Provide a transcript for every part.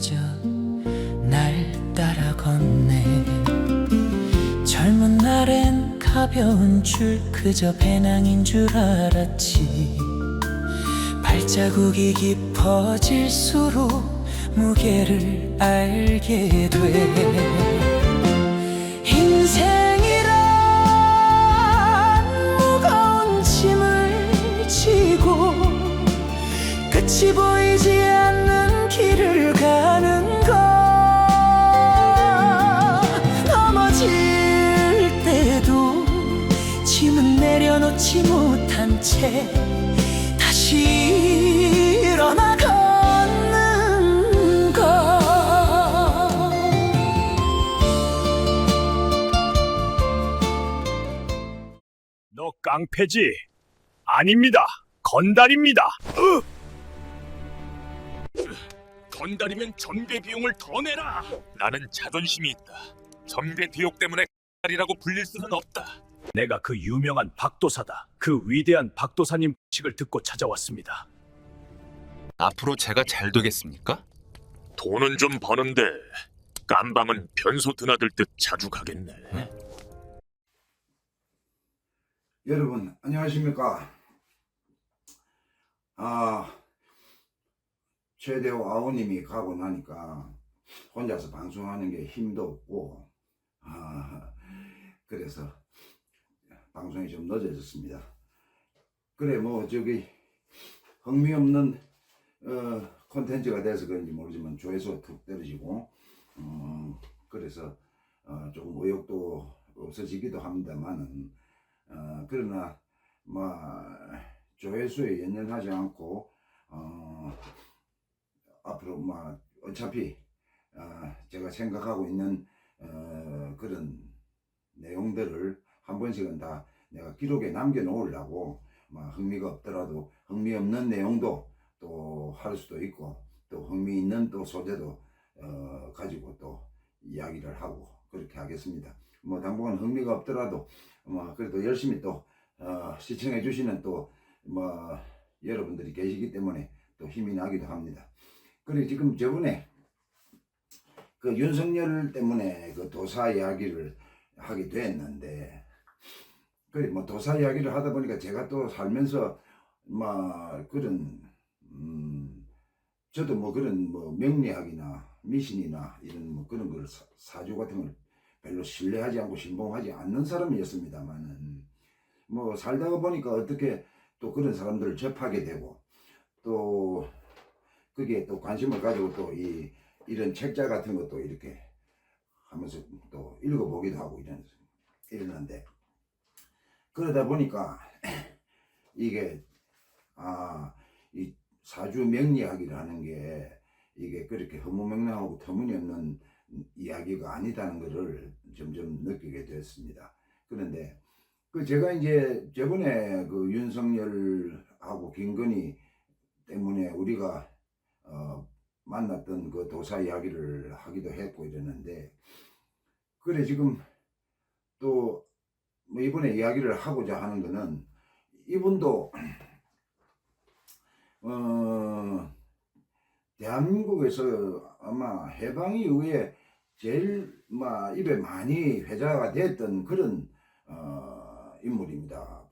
채워져 날 따라 걷네. 젊은 날엔 가벼운 줄 그저 배낭인 줄 알았지. 발자국이 깊어질수록 무게를 알게 돼. 인생이란 무거운 짐을 지고 끝이 보이지 않는 채 다시 일어나 걷는 것 너 깡패지? 아닙니다. 건달입니다. 건달이면 전배 비용을 더 내라. 나는 자존심이 있다. 전배 비용 때문에 건달이라고 불릴 수는 없다. 내가 그 유명한 박도사다. 그 위대한 박도사님 식을 듣고 찾아왔습니다. 앞으로 제가 잘 되겠습니까? 돈은 좀 버는데 깜방은 변소 드나들 듯 자주 가겠네. 여러분 안녕하십니까? 아 최대호 아우님이 가고 나니까 혼자서 방송하는 게 힘도 없고 아 그래서 방송이 좀 늦어졌습니다. 그래 뭐 저기 흥미 없는 어 콘텐츠가 돼서 그런지 모르지만 조회수가 툭 떨어지고 어 그래서 어 조금 의욕도 없어지기도 합니다만은 어, 그러나 뭐 조회수에 연연하지 않고 어, 앞으로 뭐 어차피 어, 제가 생각하고 있는 어, 그런 내용들을 한 번씩은 다 내가 기록에 남겨 놓으려고 뭐 흥미가 없더라도 흥미 없는 내용도 또 할 수도 있고 또 흥미 있는 또 소재도 어, 가지고 또 이야기를 하고 그렇게 하겠습니다. 뭐 당분간 흥미가 없더라도 뭐 그래도 열심히 또 어, 시청해 주시는 또 뭐 여러분들이 계시기 때문에 또 힘이 나기도 합니다. 그리고 지금 저번에 그 윤석열 때문에 그 도사 이야기를 하게 됐는데 그래 뭐 도사 이야기를 하다 보니까 제가 또 살면서 뭐 그런 음 저도 뭐 그런 뭐 명리학이나 미신이나 이런 뭐 그런 걸 사, 사주 같은 걸 별로 신뢰하지 않고 신봉하지 않는 사람이었습니다만은. 뭐 살다가 보니까 어떻게 또 그런 사람들을 접하게 되고 또 그게 또 관심을 가지고 또 이 이런 책자 같은 것도 이렇게 하면서 또 읽어보기도 하고 이런 이러는데 그러다 보니까 이게 아 이 사주 명리학이라는 게 이게 그렇게 허무맹랑하고 터무니없는 이야기가 아니다는 것을 점점 느끼게 됐습니다. 그런데 그 제가 이제 저번에 그 윤석열하고 김건희 때문에 우리가 어 만났던 그 도사 이야기를 하기도 했고 이러는데 그래 지금 또뭐 이번에 이야기를 하고자 하는 거는 이분도 어 대한민국에서 아마 해방 이후에 제일 막 입에 많이 회자가 됐던 그런 어, 인물입니다.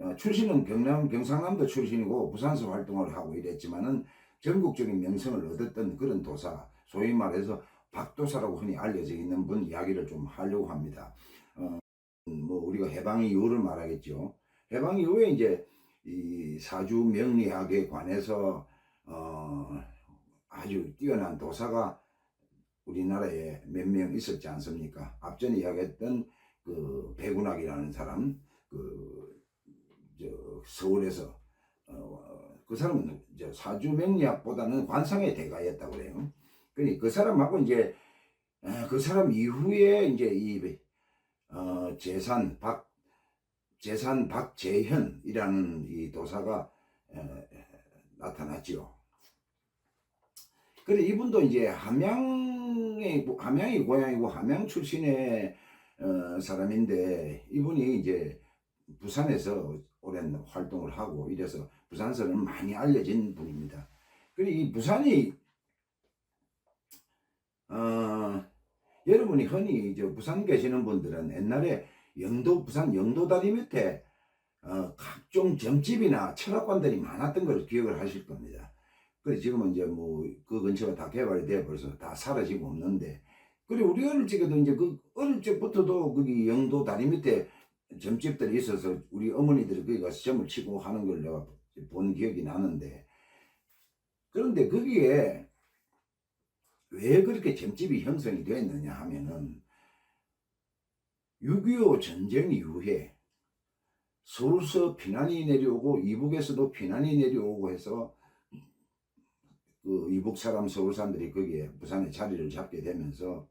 어, 출신은 경남 경상남도 출신이고 부산서 활동을 하고 이랬지만은 전국적인 명성을 얻었던 그런 도사, 소위 말해서 박도사라고 흔히 알려져 있는 분 이야기를 좀 하려고 합니다. 어, 뭐 우리가 해방 이후를 말하겠죠. 해방 이후에 이제 이 사주 명리학에 관해서 어, 아주 뛰어난 도사가 우리나라에 몇 명 있었지 않습니까? 앞전에 이야기했던 그 배군학이라는 사람, 그, 저, 서울에서, 어, 그 사람은 저 사주 명리학보다는 관상의 대가였다고 그래요. 그러니 그 사람하고 이제, 어, 그 사람 이후에 이제 이, 어, 재산 박, 재산 박재현이라는 이 도사가, 에, 나타났지요. 그래 이분도 이제 함양의 함양이 고향이고 함양 출신의 어, 사람인데 이분이 이제 부산에서 오랜 활동을 하고 이래서 부산서는 많이 알려진 분입니다. 그리고 이 부산이 어, 여러분이 흔히 저 부산 계시는 분들은 옛날에 영도 부산 영도 다리 밑에 어, 각종 점집이나 철학관들이 많았던 걸 기억을 하실 겁니다. 그래 지금은 이제 뭐 그 근처가 다 개발이 돼 버려서 다 사라지고 없는데. 그리고 우리 어릴 적에도 이제 그 어릴 적부터도 거기 영도 다리 밑에 점집들이 있어서 우리 어머니들이 거기 가서 점을 치고 하는 걸 내가 본 기억이 나는데. 그런데 거기에 왜 그렇게 점집이 형성이 되었느냐 하면은 6.25 전쟁 이후에 서울서 피난이 내려오고 이북에서도 피난이 내려오고 해서 그 이북 사람 서울 사람들이 거기에 부산에 자리를 잡게 되면서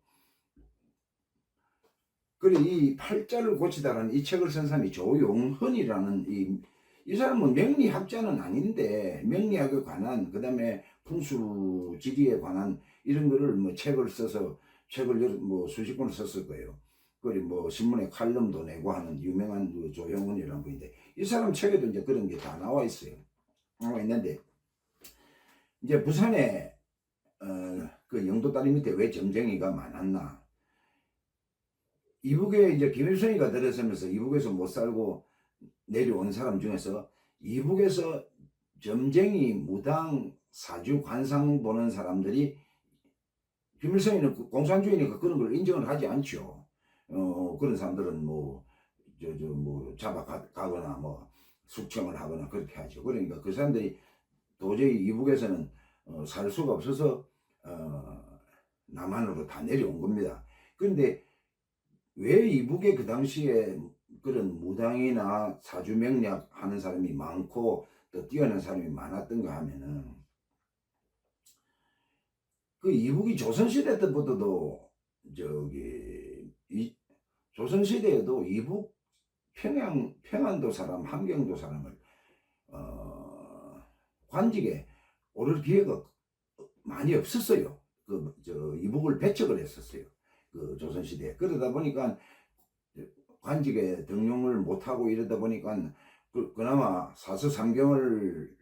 그래 이 팔자를 고치다라는 이 책을 쓴 사람이 조용헌이라는 이, 이 사람은 명리학자는 아닌데 명리학에 관한 그 다음에 풍수 지리에 관한 이런 거를 뭐 책을 써서 책을 뭐 수십 권을 썼을 거예요. 그리고 뭐 신문에 칼럼도 내고 하는 유명한 그 조영훈이라는 분인데 이 사람 책에도 이제 그런 게 다 나와 있어요. 나와 있는데 이제 부산에 어, 그 영도 다리 밑에 왜 점쟁이가 많았나? 이북에 이제 김일성이가 들어서면서 이북에서 못 살고 내려온 사람 중에서 이북에서 점쟁이, 무당, 사주, 관상 보는 사람들이 김일성이는 그 공산주의니까 그런 걸 인정을 하지 않죠. 어, 그런 사람들은 뭐, 저, 저, 뭐, 잡아가거나 뭐, 숙청을 하거나 그렇게 하죠. 그러니까 그 사람들이 도저히 이북에서는 어, 살 수가 없어서, 어, 남한으로 다 내려온 겁니다. 그런데 왜 이북에 그 당시에 그런 무당이나 사주명략 하는 사람이 많고 또 뛰어난 사람이 많았던가 하면은 그 이북이 조선시대 때부터도 저기 이 조선시대에도 이북 평양 평안도 사람 함경도 사람을 어 관직에 오를 기회가 많이 없었어요. 그 저 이북을 배척을 했었어요. 그 조선시대에 그러다 보니까 관직에 등용을 못하고 이러다 보니까 그, 그나마 사서삼경을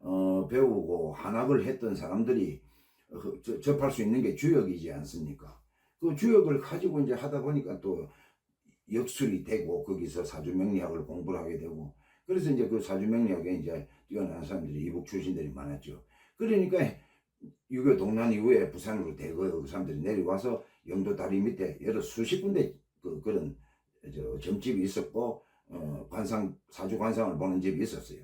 어, 배우고 한학을 했던 사람들이 접할 수 있는 게 주역이지 않습니까? 그 주역을 가지고 이제 하다 보니까 또 역술이 되고 거기서 사주명리학을 공부를 하게 되고 그래서 이제 그 사주명리학에 이제 뛰어난 사람들이 이북 출신들이 많았죠. 그러니까 6.25 동란 이후에 부산으로 대거 그 사람들이 내려와서 영도 다리 밑에 여러 수십 군데 그, 그런 저 점집이 있었고 어, 관상 사주 관상을 보는 집이 있었어요.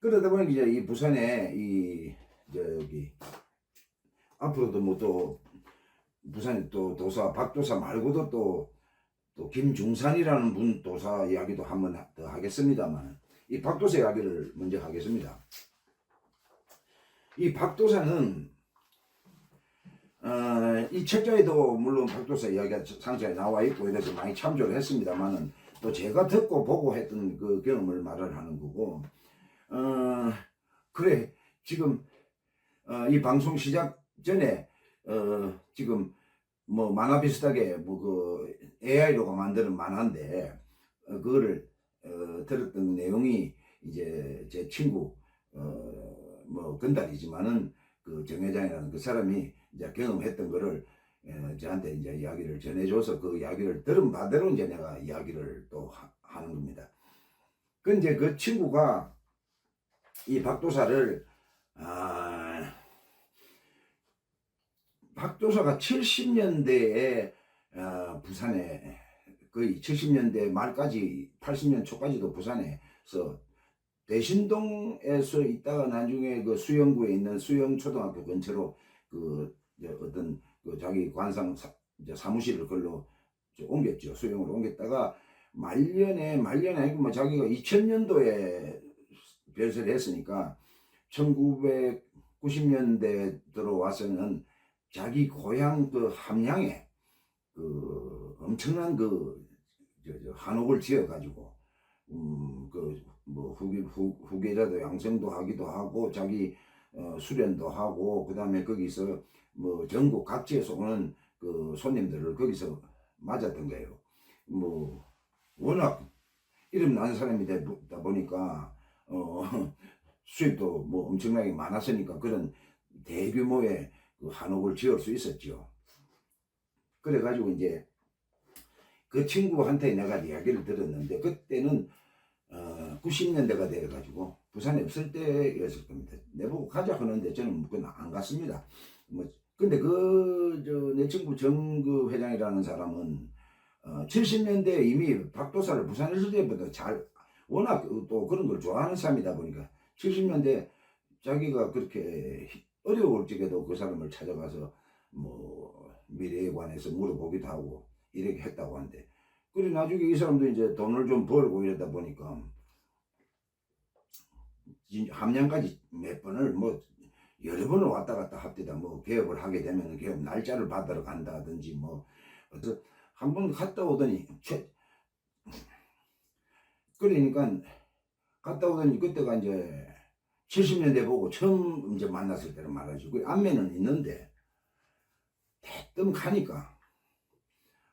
그러다 보니 이제 이 부산에 이 저기 앞으로도 뭐 또 부산에 또 도사 박도사 말고도 또 또 김중산이라는 분 도사 이야기도 한번 하- 더 하겠습니다만 이 박도사 이야기를 먼저 하겠습니다. 이 박도사는 어, 이 책자에도 물론 박도사 이야기가 상자에 나와 있고 이래서 많이 참조를 했습니다만은 또 제가 듣고 보고 했던 그 경험을 말을 하는 거고 어, 그래 지금 어, 이 방송 시작 전에 어, 지금 뭐 만화 비슷하게 뭐 그 AI로가 만드는 만화인데 어, 그거를 어, 들었던 내용이 이제 제 친구 어, 뭐 건달이지만은 그 정회장이라는 그 사람이 이제 경험했던 거를 어, 저한테 이제 이야기를 전해줘서 그 이야기를 들은 바대로 이제 내가 이야기를 또 하, 하는 겁니다. 그 이제 그 친구가 이 박도사를 아 박도사가 70년대에 어, 부산에 거의 70년대 말까지 80년 초까지도 부산에서 대신동에서 있다가 나중에 그 수영구에 있는 수영초등학교 근처로 그 어떤 그 자기 관상 사, 사무실을 걸로 옮겼죠. 수영으로 옮겼다가 말년에 말년에 아니고 뭐 자기가 2000년도에 별세를 했으니까 1990년대 들어와서는 자기 고향 그 함양에 그 엄청난 그 저, 저 한옥을 지어 가지고 음그뭐 후계 후, 후계자도 양성도 하기도 하고 자기 어, 수련도 하고 그 다음에 거기서 뭐 전국 각지에서 오는 그 손님들을 거기서 맞았던 거예요. 뭐 워낙 이름 난 사람이 되다 보니까 어 수입도 뭐 엄청나게 많았으니까 그런 대규모의 그 한옥을 지을 수 있었죠. 그래가지고 이제 그 친구한테 내가 이야기를 들었는데 그때는 어 90년대가 돼가지고 부산에 없을 때였을 겁니다. 내보고 가자 하는데 저는 그건 안 갔습니다. 뭐 근데 그 저 내 친구 정그 회장이라는 사람은 어 70년대 이미 박도사를 부산에 있을 때부터 잘 워낙 또 그런 걸 좋아하는 사람이다 보니까 70년대 자기가 그렇게 어려울 적에도 그 사람을 찾아가서 뭐 미래에 관해서 물어보기도 하고 이렇게 했다고 하는데 그래 나중에 이 사람도 이제 돈을 좀 벌고 이러다 보니까 진- 함양까지 몇 번을 뭐 여러 번을 왔다 갔다 합디다. 뭐 개업을 하게 되면 개업 날짜를 받으러 간다든지 뭐 어떤 한번 갔다 오더니 최 그러니까 갔다 오더니 그때가 이제 70년대 보고 처음 이제 만났을 말하지. 그 안면은 있는데 대뜸 가니까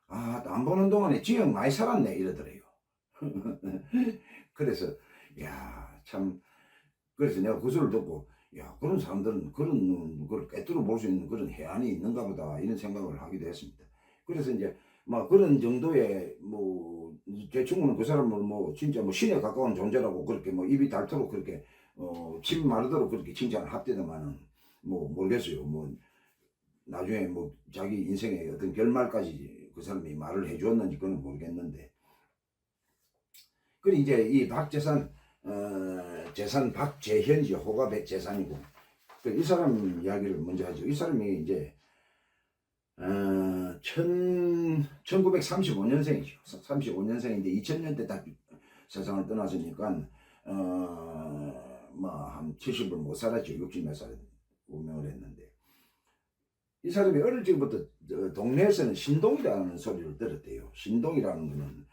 아, 안 보는 동안에 지역 많이 살았네 이러더래요. 그래서 야, 참 그래서 내가 그 소리를 듣고 야, 그런 사람들은 그런 걸 꿰뚫어 볼 수 있는 그런 해안이 있는가 보다 이런 생각을 하기도 했습니다. 그래서 이제 막 그런 정도의 뭐 제 친구는 그 사람을 뭐 진짜 뭐 신에 가까운 존재라고 그렇게 뭐 입이 닳도록 그렇게 어침 마르도록 그렇게 칭찬을 합디다마는 뭐 모르겠어요. 뭐 나중에 뭐 자기 인생의 어떤 결말까지 그 사람이 말을 해주었는지 그건 모르겠는데 그리고 이제 이 박재산 어, 재산 박재현이죠 호갑의 재산이고 그 이 사람 이야기를 먼저 하죠. 이 사람이 이제 어, 천, 1935년생이죠. 35년생인데 2000년대 딱 세상을 떠났으니까 어, 뭐한 70을 못 살았죠. 60몇 살에 운명을 했는데 이 사람이 어릴 적부터 저 동네에서는 신동이라는 소리를 들었대요. 신동이라는 거는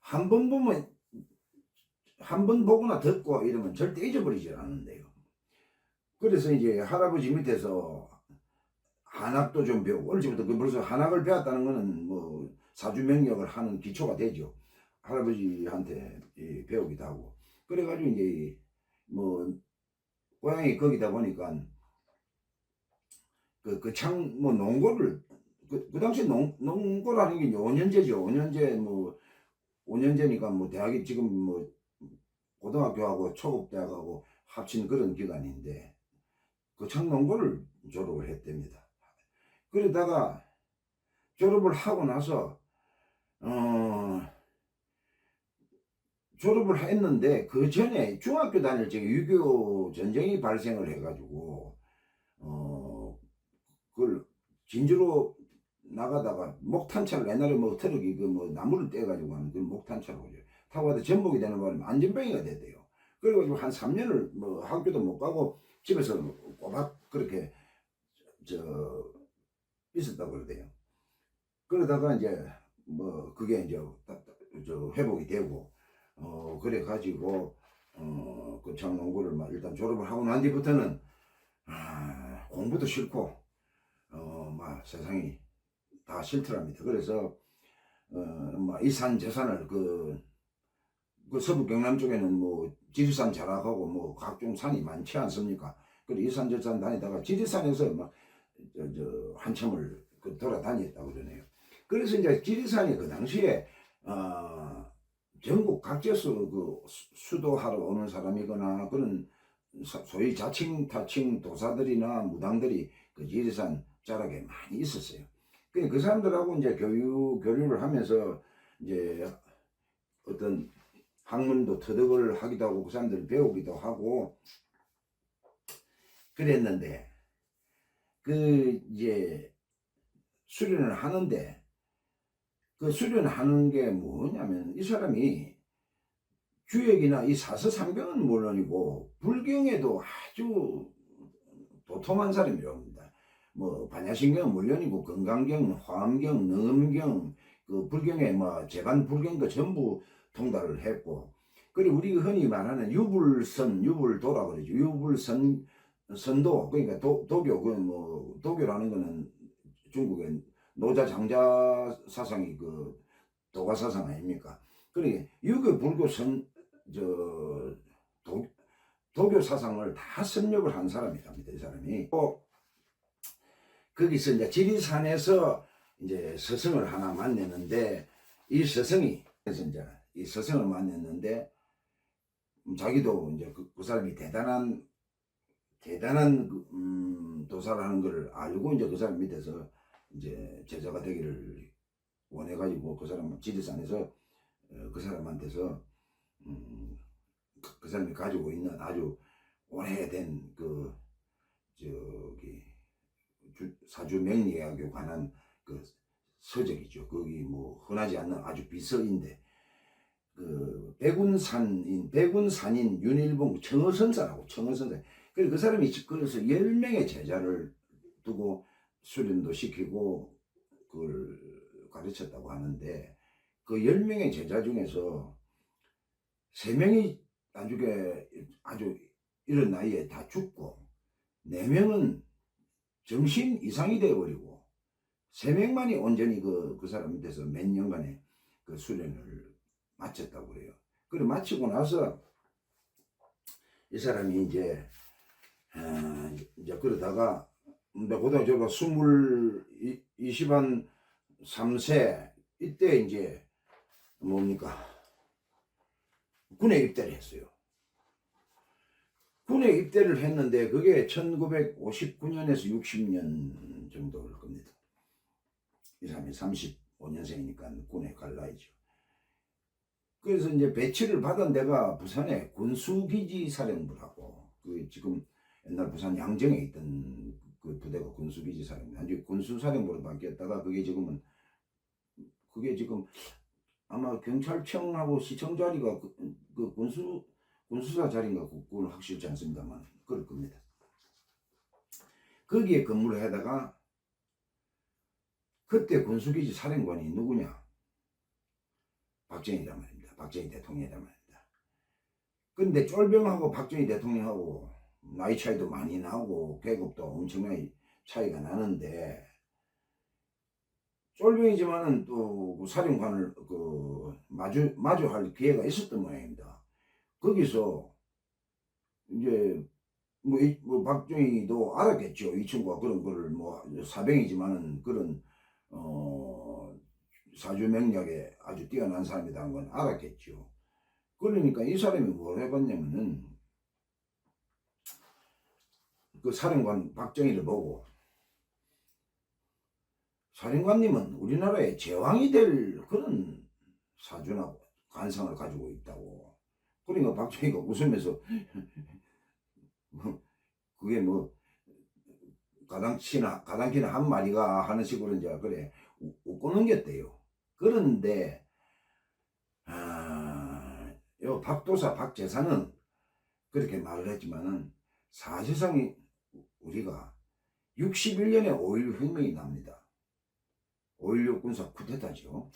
한 번 보면 한 번 보거나 듣고 이러면 절대 잊어버리지 않는데요. 그래서 이제 할아버지 밑에서 한학도 좀 배우고 어릴 적부터 그 벌써 한학을 배웠다는 거는 뭐 사주 명령을 하는 기초가 되죠. 할아버지한테 이 배우기도 하고 그래가지고 이제 뭐 고향이 거기다 보니까 그 그 창 뭐 농고를 그, 그 당시 농 농고라는 게 5년제죠. 5년제 뭐 5년제니까 뭐 대학이 지금 뭐 고등학교하고 초급대학하고 합친 그런 기간인데 그 창농고를 졸업을 했답니다. 그러다가 졸업을 하고 나서 어 졸업을 했는데 그 전에 중학교 다닐 적에 6.25 전쟁이 발생을 해가지고 어 그걸 진주로 나가다가 목탄차를 옛날에 뭐 트럭이 그 뭐 나무를 떼가지고 하는 그 목탄차로. 타고 가다 전복이 되는 바람에 안전병이가 됐대요. 그래가지고 한 3년을 뭐 학교도 못 가고 집에서 꼬박 그렇게 저 있었다고 그러대요. 그러다가 이제 뭐 그게 이제 저 회복이 되고 어 그래 가지고 어그 창농고를 막 일단 졸업을 하고 난 뒤부터는 아, 공부도 싫고 어 막 세상이 다 싫더랍니다. 그래서 어 막 이산 재산을 그, 그 서부 경남 쪽에는 뭐 지리산 자락하고 뭐 각종 산이 많지 않습니까? 그래 이산 저산 다니다가 지리산에서 막 저, 저 한참을 그 돌아다녔다고 그러네요. 그래서 이제 지리산이 그 당시에 어, 전국 각지에서 그 수- 수도하러 오는 사람이거나 그런 사- 소위 자칭 타칭 도사들이나 무당들이 그 지리산 자락에 많이 있었어요. 그, 그 사람들하고 이제 교류 교류를 하면서 이제 어떤 학문도 터득을 하기도 하고 그 사람들 배우기도 하고 그랬는데 그 이제 수련을 하는데 그 수련하는 게 뭐냐면 이 사람이 주역이나 이 사서상경은 물론이고 불경에도 아주 도톰한 사람이라고 합니다. 뭐 반야신경은 물론이고 건강경, 화엄경, 능엄경, 그 불경에 뭐 재간 불경도 전부 통달을 했고 그리고 우리가 흔히 말하는 유불선, 유불도라 그러죠. 유불선 선도 그러니까 도, 도교 그뭐 도교라는 거는 중국의 노자 장자 사상이 그 도가 사상 아닙니까? 그러니까 유교 불교 선 저 도, 도교 사상을 다 섭렵을 한 사람이랍니다. 이 사람이. 또 거기서 이제 지리산에서 이제 스승을 하나 만났는데 이 스승이 그래서 이제 이 스승을 만났는데 자기도 이제 그, 그 사람이 대단한 대단한 그, 음, 도사를 하는 걸 알고 이제 그 사람 밑에서 이제 제자가 되기를 원해가지고 그 사람 지리산에서 어, 그 사람한테서 음, 그, 그 사람이 가지고 있는 아주 오래된 그 저기 주- 사주 명리학에 관한 그 서적이죠. 거기 뭐 흔하지 않는 아주 비서인데 그 백운산인 백운산인 윤일봉 청어선사라고 청어선사. 그래서 그 사람이 그래서 열 명의 제자를 두고 수련도 시키고 그걸 가르쳤다고 하는데 그열 명의 제자 중에서 세 명이 나중에 아주 이런 나이에 다 죽고 네 명은 정신 이상이 되어버리고 세 명만이 온전히 그, 그 사람 밑에서 몇 년간의 그 수련을 마쳤다고 그래요. 그래 마치고 나서 이 사람이 이제 아, 이제 그러다가 근데 고등학교 졸업 스물 이- 이십한 삼세 이때 이제 뭡니까 군에 입대를 했어요. 군에 입대를 했는데 그게 1959년에서 60년 정도일 겁니다. 이 사람이 35년생이니까 군에 갈 나이죠. 그래서 이제 배치를 받은 데가 부산에 군수기지 사령부라고 그 지금 옛날 부산 양정에 있던 군수기지 사령부 나중에 군수사령부로 바뀌었다가 그게 지금은 그게 지금 아마 경찰청하고 시청 자리가 그, 그 군수 군수사 자리인가 그건 확실치 않습니다만 그럴 겁니다. 거기에 근무를 하다가 그때 군수기지 사령관이 누구냐? 박정희란 말입니다. 박정희 대통령이란 말입니다. 근데 쫄병하고 박정희 대통령하고 나이 차이도 많이 나고 계급도 엄청나게 차이가 나는데 쫄병이지만은 또그 사령관을 그 마주 마주할 기회가 있었던 모양입니다. 거기서 이제 뭐, 이, 뭐 박정희도 알았겠죠. 이 친구가 그런 거를 뭐 사병이지만은 그런 어 사주 명략에 아주 뛰어난 사람이라는 건 알았겠죠. 그러니까 이 사람이 뭘 해봤냐면은 그 사령관 박정희를 보고 사령관님은 우리나라의 제왕이 될 그런 사주나 관상을 가지고 있다고. 그러니까 박정희가 웃으면서 뭐 그게 뭐 가당치나 가당키나 한 마리가 하는 식으로 이제 그래 우- 웃고 넘겼대요. 그런데 아, 요 박도사 박재사는 그렇게 말을 했지만은 사실상 이- 우리가 61년에 5.16 혁명이 납니다. 5.16 군사 쿠데타죠.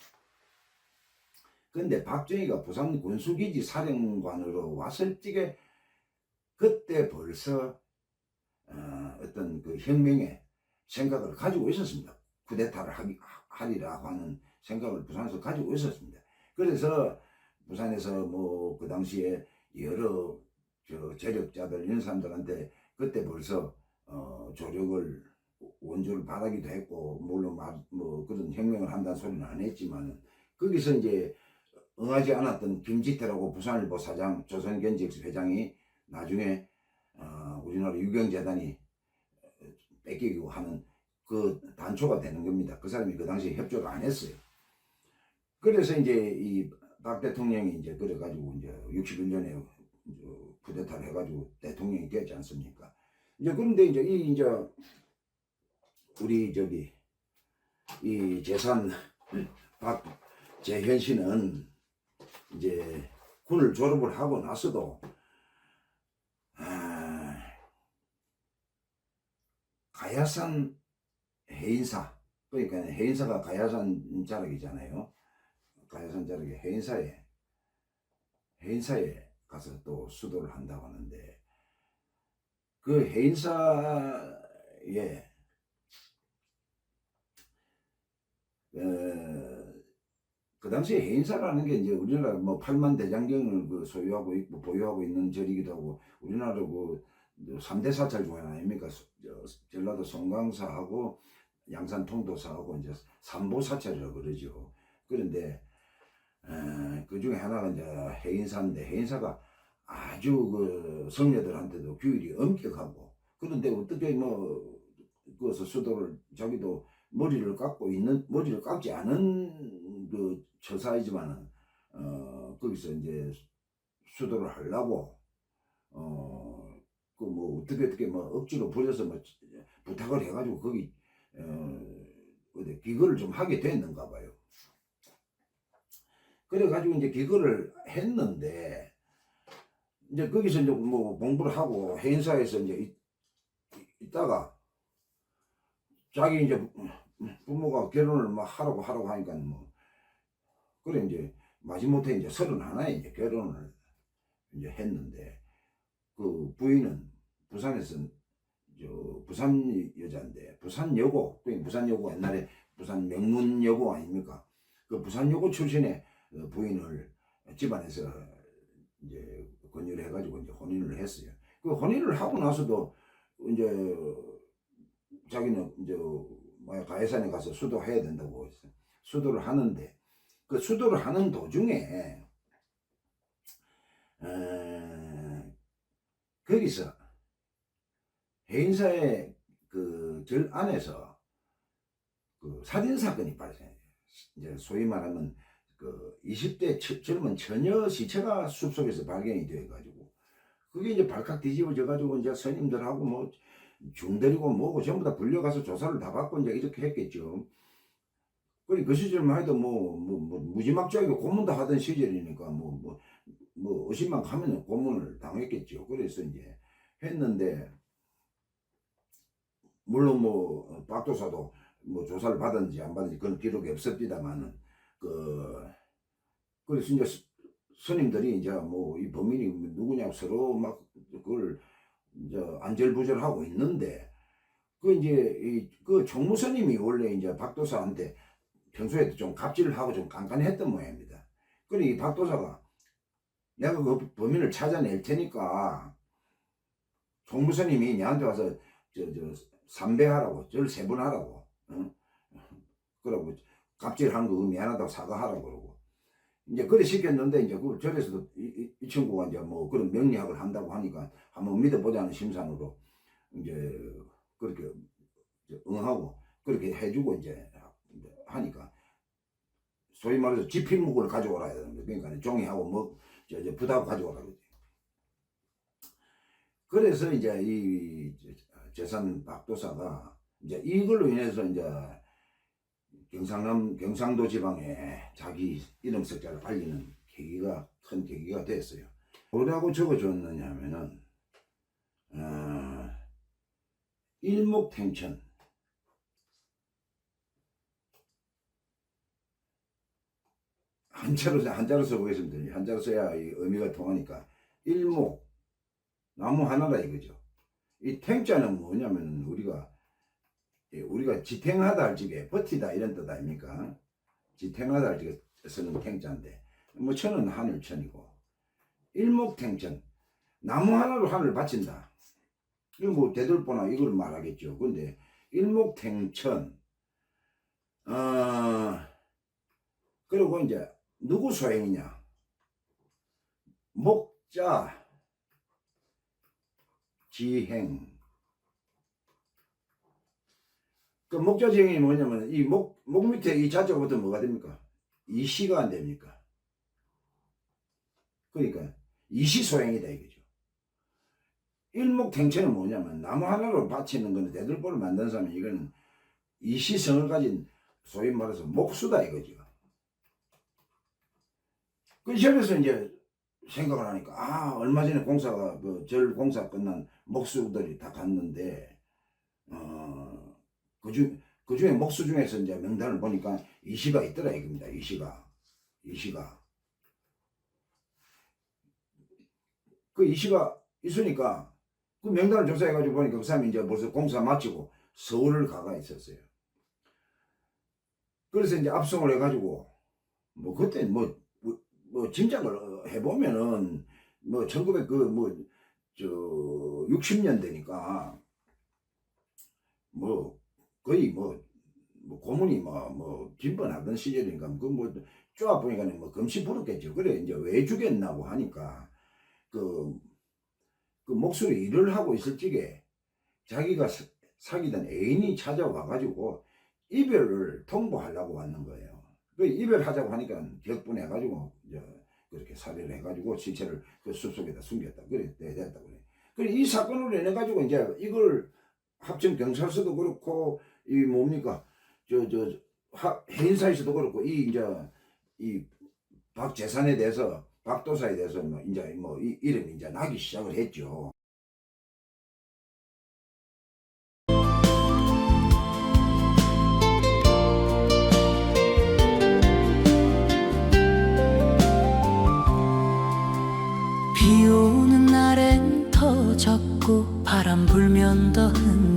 근데 박정희가 부산 군수기지 사령관으로 왔을 적에 그때 벌써 어, 어떤 그 혁명의 생각을 가지고 있었습니다. 쿠데타를 하기, 하리 라고 하는 생각을 부산에서 가지고 있었습니다. 그래서 부산에서 뭐 그 당시에 여러 저 재력자들 이런 사람들한테 그때 벌써 어, 조력을 원조를 바라기도 했고 물론 마- 뭐 그런 혁명을 한다는 소리는 안 했지만 거기서 이제 응하지 않았던 김지태라고 부산일보 사장 조선견직스 회장이 나중에 어, 우리나라 유경재단이 뺏기고 하는 그 단초가 되는 겁니다. 그 사람이 그 당시에 협조를 안 했어요. 그래서 이제 이 박 대통령이 이제 그래가지고 이제 61년에 부대타를 해가지고 대통령이 되었지 않습니까? 이제 그런데 이제 이 이제 우리 저기 이 재산 박재현 씨는 이제 군을 졸업을 하고 나서도 아, 가야산 해인사 그러니까 해인사가 가야산 자락이잖아요. 가야산 자락의 해인사에 해인사에 가서 또 수도를 한다고 하는데 그 해인사에 어, 그 당시에 해인사라는 게 이제 우리나라 뭐 8만 대장경을 그 소유하고 있고 보유하고 있는 절이기도 하고 우리나라 그 3대 사찰 중에 아닙니까? 전라도 송강사하고 양산 통도사하고 이제 삼보 사찰이라고 그러죠. 그런데 에, 그 중에 하나가 이제 해인사인데 해인사가 아주 그 성녀들한테도 규율이 엄격하고 그런데 어떻게 뭐 그것을 수도를 자기도 머리를 깎고 있는 머리를 깎지 않은 그 처사이지만은 어 거기서 이제 수도를 하려고 어그 뭐 어떻게 어떻게 뭐 억지로 부려서 뭐 부탁을 해가지고 거기 어 어디 기거를 좀 하게 됐는가 봐요. 그래가지고 이제 기거를 했는데 이제 거기서 이제 뭐 공부를 하고 해인사에서 이제 있- 있다가 자기 이제 부모가 결혼을 막 하라고 하라고 하니까 뭐 그래 이제 마지못해 이제 서른 하나에 이제 결혼을 이제 했는데 그 부인은 부산에서 저 부산 여자인데 부산 여고 그 부산 여고 옛날에 부산 명문 여고 아닙니까 그 부산 여고 출신의 그 부인을 집안에서 이제 권유를 해가지고 이제 혼인을 했어요. 그 혼인을 하고 나서도 이제 자기는 이제 뭐야 가해산에 가서 수도해야 된다고 했어. 수도를 하는데 그 수도를 하는 도중에 에, 거기서 해인사의 그절 안에서 그 살인 사건이 발생해요. 이제 소위 말하면 그 20대 처- 젊은 처녀 시체가 숲속에서 발견이 되어 가지고 그게 이제 발칵 뒤집어져 가지고 이제 스님들하고 뭐 중들이고 뭐고 전부 다 불려가서 조사를 다 받고 이제 이렇게 했겠죠. 그리 그 시절만 해도 뭐, 뭐, 뭐 무지막지하게 고문도 하던 시절이니까 뭐, 뭐, 뭐 의심만 가면 고문을 당했겠죠. 그래서 이제 했는데 물론 뭐 박도사도 뭐 조사를 받았는지 안 받았는지 그건 기록이 없습니다만은 그 그래서 이제 스- 스님들이 이제 뭐 이 범인이 누구냐고 서로 막 그걸 안절부절하고 있는데 그 이제 이그 총무스님이 원래 이제 박도사한테 평소에도 좀 갑질을 하고 좀 깐깐했던 모양입니다. 그래 이 박도사가 내가 그 범인을 찾아낼 테니까 총무스님이 내한테 와서 저 저 삼배하라고 절세번 하라고 응? 그러고 갑질한 거 미안하다고 사과하라고 그러고 이제 그래 시켰는데 이제 그 절에서도 이, 이, 이 친구가 이제 뭐 그런 명리학을 한다고 하니까 한번 믿어보자는 심산으로 이제 그렇게 응하고 그렇게 해주고 이제 하니까 소위 말해서 지필묵을 가져오라 해야 되는 거예요. 그러니까 종이하고 뭐 저, 저 부다고 가져오라 그러지. 그래서 이제 이 재산 박도사가 이제 이걸로 인해서 이제 경상남 경상도 지방에 자기 이름 석자를 알리는 계기가 큰 계기가 됐어요. 뭐라고 적어줬느냐면은 어, 일목탱천 한자로 한자로 써보겠습니다. 한자로 써야 이 의미가 통하니까 일목 나무 하나라 이거죠. 이 탱자는 뭐냐면 우리가 예, 우리가 지탱하다 할 적에 버티다 이런 뜻 아닙니까? 지탱하다 할 적에 쓰는 탱자인데 뭐 천은 하늘천이고 일목탱천 나무 하나로 하늘을 바친다. 이거 뭐 대들보나 이걸 말하겠죠. 근데 일목탱천 어 그리고 이제 누구 소행이냐? 목자 지행 그 목자 지행이 뭐냐면 이 목 목 밑에 이 붙으면 뭐가 됩니까? 이시가 안 됩니까? 그러니까 이시 소행이다 이거죠. 일목탱천은 뭐냐면 나무 하나로 바치는 거는 대들보를 만든 사람이 이거는 이시성을 가진 소위 말해서 목수다 이거죠. 그 시험에서 이제 생각을 하니까 아 얼마 전에 공사가 그 절 공사 끝난 목수들이 다 갔는데 어 그중 그 중에 목수 중에서 이제 명단을 보니까 이시가 있더라 이겁니다. 이시가. 이시가. 그 이시가 있으니까 그 명단을 조사해가지고 보니까 그 사람이 이제 벌써 공사 마치고 서울을 가가 있었어요. 그래서 이제 압송을 해가지고 뭐 그때 뭐, 뭐, 뭐 짐작을 해보면은 뭐 1900 그 뭐 저 60년대니까 뭐 거의 뭐, 뭐 고문이 뭐뭐 진번하던 시절이니까 그뭐 쪼아 보니까는 뭐 금시 부르겠죠. 그래 이제 왜 죽였나고 하니까 그, 그 목소리 일을 하고 있을 적에 자기가 사, 사귀던 애인이 찾아와 가지고 이별을 통보하려고 왔는 거예요. 그 이별하자고 하니까 격분해 가지고 이제 그렇게 살해를 해 가지고 시체를 그 숲속에다 숨겼다. 그래 네, 됐다 그래. 그래 이 사건으로 인해 가지고 이제 이걸 합천 경찰서도 그렇고 이 뭡니까 저저 해인사에서도 그렇고 이 이제 이 박재산에 대해서 박도사에 대해서 뭐 이제 뭐 이, 이름이 이제 나기 시작을 했죠. 비 오는 날엔 더 젖고 바람 불면 더 흔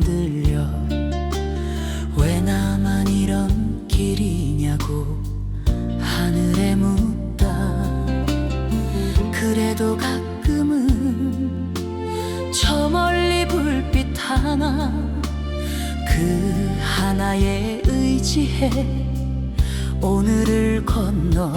그래도 가끔은 저 멀리 불빛 하나 그 하나에 의지해 오늘을 건너